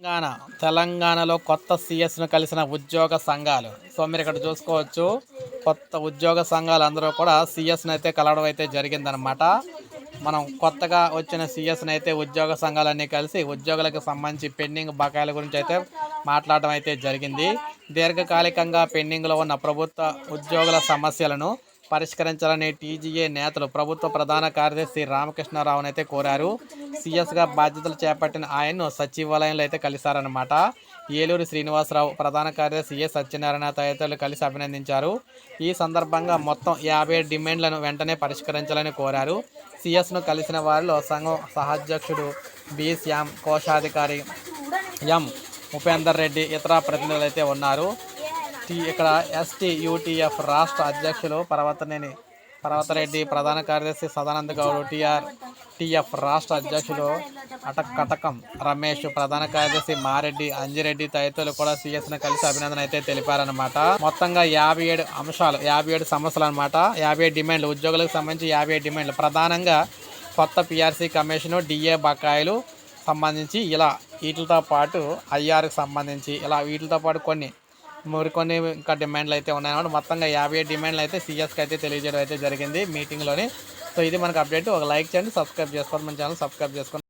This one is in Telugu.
తెలంగాణ. తెలంగాణలో కొత్త సిఎస్ను కలిసిన ఉద్యోగ సంఘాలు. సో మీరు ఇక్కడ చూసుకోవచ్చు. కొత్త ఉద్యోగ సంఘాలు అందరూ కూడా సిఎస్ని అయితే కలవడం అయితే జరిగిందనమాట మనం కొత్తగా వచ్చిన సిఎస్ని అయితే ఉద్యోగ సంఘాలన్నీ కలిసి ఉద్యోగులకు సంబంధించి పెండింగ్ బకాయిల గురించి అయితే మాట్లాడడం అయితే జరిగింది. దీర్ఘకాలికంగా పెండింగ్లో ఉన్న ప్రభుత్వ ఉద్యోగుల సమస్యలను పరిష్కరించాలని టీజీఏ నేతలు ప్రభుత్వ ప్రధాన కార్యదర్శి రామకృష్ణారావును అయితే కోరారు. సీఎస్గా బాధ్యతలు చేపట్టిన ఆయన్ను సచివాలయంలో అయితే కలిశారనమాట ఏలూరు శ్రీనివాసరావు ప్రధాన కార్యదర్శి ఏ సత్యనారాయణ తదితరులు కలిసి అభినందించారు. ఈ సందర్భంగా మొత్తం యాభై డిమాండ్లను వెంటనే పరిష్కరించాలని కోరారు. సీఎస్ను కలిసిన వారిలో సంఘం సహాధ్యక్షుడు బి శ్యామ్ కోశాధికారి ఎం ఉపేందర్ రెడ్డి ఇతర ప్రతినిధులు అయితే ఉన్నారు. టీ ఇక్కడ ఎస్టీ యూటీఎఫ్ రాష్ట్ర అధ్యక్షులు పర్వతనేని పర్వతరెడ్డి ప్రధాన కార్యదర్శి సదానంద గౌడ్ టీఆర్ టీఎఫ్ రాష్ట్ర అధ్యక్షులు అటక్ కటకం రమేష్ ప్రధాన కార్యదర్శి మారెడ్డి అంజిరెడ్డి తదితరులు కూడా సిఎస్ను కలిసి అభినందన అయితే తెలిపారనమాట మొత్తంగా యాభై ఏడు అంశాలు యాభై ఏడు సమస్యలు అనమాట యాభై ఏడు డిమాండ్లు ఉద్యోగులకు సంబంధించి యాభై ఏడు డిమాండ్లు. ప్రధానంగా కొత్త పిఆర్సీ కమిషను డిఏ బకాయిలు సంబంధించి ఇలా వీటితో పాటు ఐఆర్కి సంబంధించి ఇలా వీటితో పాటు కొన్ని మరికొన్ని ఇంకా డిమాండ్లు అయితే ఉన్నాయన్నమాట మొత్తంగా యాభై డిమాండ్లు అయితే సీఎస్కి అయితే తెలియజేయడం అయితే జరిగింది మీటింగ్లోని. సో ఇది మనకు అప్డేట్. ఒక లైక్ చేయండి సబ్స్క్రైబ్ చేసుకోండి. మన ఛానల్ సబ్స్క్రైబ్ చేసుకోండి.